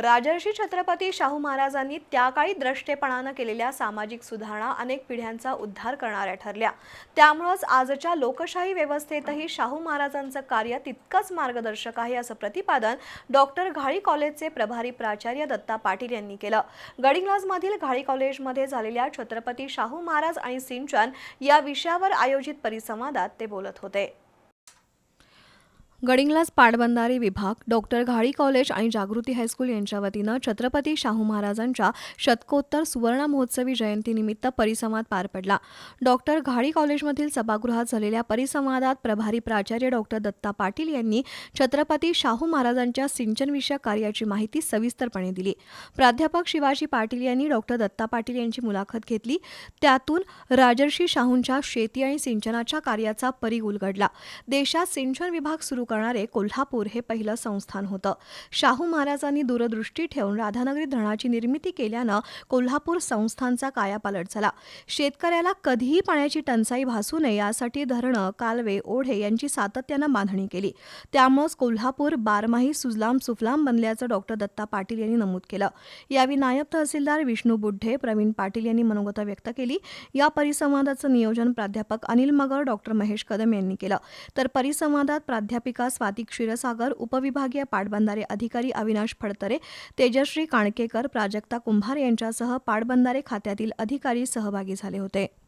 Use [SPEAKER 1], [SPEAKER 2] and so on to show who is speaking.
[SPEAKER 1] राजर्षी छत्रपती शाहू महाराजांनी त्या काळी द्रष्टेपणानं केलेल्या सामाजिक सुधारणा अनेक पिढ्यांचा उद्धार करणाऱ्या ठरल्या. त्यामुळंच आजच्या लोकशाही व्यवस्थेतही शाहू महाराजांचं कार्य तितकंच मार्गदर्शक आहे असं प्रतिपादन डॉक्टर घाळी कॉलेजचे प्रभारी प्राचार्य दत्ता पाटील यांनी केलं. गडिंगलाजमधील घाळी कॉलेजमध्ये झालेल्या छत्रपती शाहू महाराज आणि सिंचन या विषयावर आयोजित परिसंवादात ते बोलत होते. गडिंग्लास पाटबंधारे विभाग डॉक्टर घाळी कॉलेज आणि जागृती हायस्कूल यांच्या वतीनं छत्रपती शाहू महाराजांच्या शतकोत्तर सुवर्ण महोत्सवी जयंतीनिमित्त परिसंवाद पार पडला. डॉक्टर घाळी कॉलेजमधील सभागृहात झालेल्या परिसंवादात प्रभारी प्राचार्य डॉक्टर दत्ता पाटील यांनी छत्रपती शाहू महाराजांच्या सिंचनविषयक कार्याची माहिती सविस्तरपणे दिली. प्राध्यापक शिवाजी पाटील यांनी डॉक्टर दत्ता पाटील यांची मुलाखत घेतली. त्यातून राजर्षी शाहूंच्या शेती आणि सिंचनाच्या कार्याचा परी उलगडला. देशात सिंचन विभाग सुरू करणारे कोल्हापूर हे पहिलं संस्थान होतं. शाहू महाराजांनी दूरदृष्टी ठेवून राधानगरी धरणाची निर्मिती केल्यानं कोल्हापूर संस्थानचा कायापालट झाला. शेतकऱ्याला कधीही पाण्याची टंचाई भासू नये यासाठी धरणं कालवे ओढे यांची सातत्यानं बांधणी केली. त्यामुळंच कोल्हापूर बारमाही सुजलाम सुफलाम बनल्याचं डॉक्टर दत्ता पाटील यांनी नमूद केलं. यावेळी नायब तहसीलदार विष्णू बुड्ढे प्रवीण पाटील यांनी मनोगत व्यक्त केली. या परिसंवादाचं नियोजन प्राध्यापक अनिल मगर डॉक्टर महेश कदम यांनी केलं. तर परिसंवादात प्राध्यापिका स्वाती क्षीरसागर उपविभागीय पाटबंधारे अधिकारी अविनाश फडतरे तेजश्री काणकेकर प्राजक्ता कुंभार यांच्यासह पाटबंधारे खात्यातील अधिकारी सहभागी झाले होते.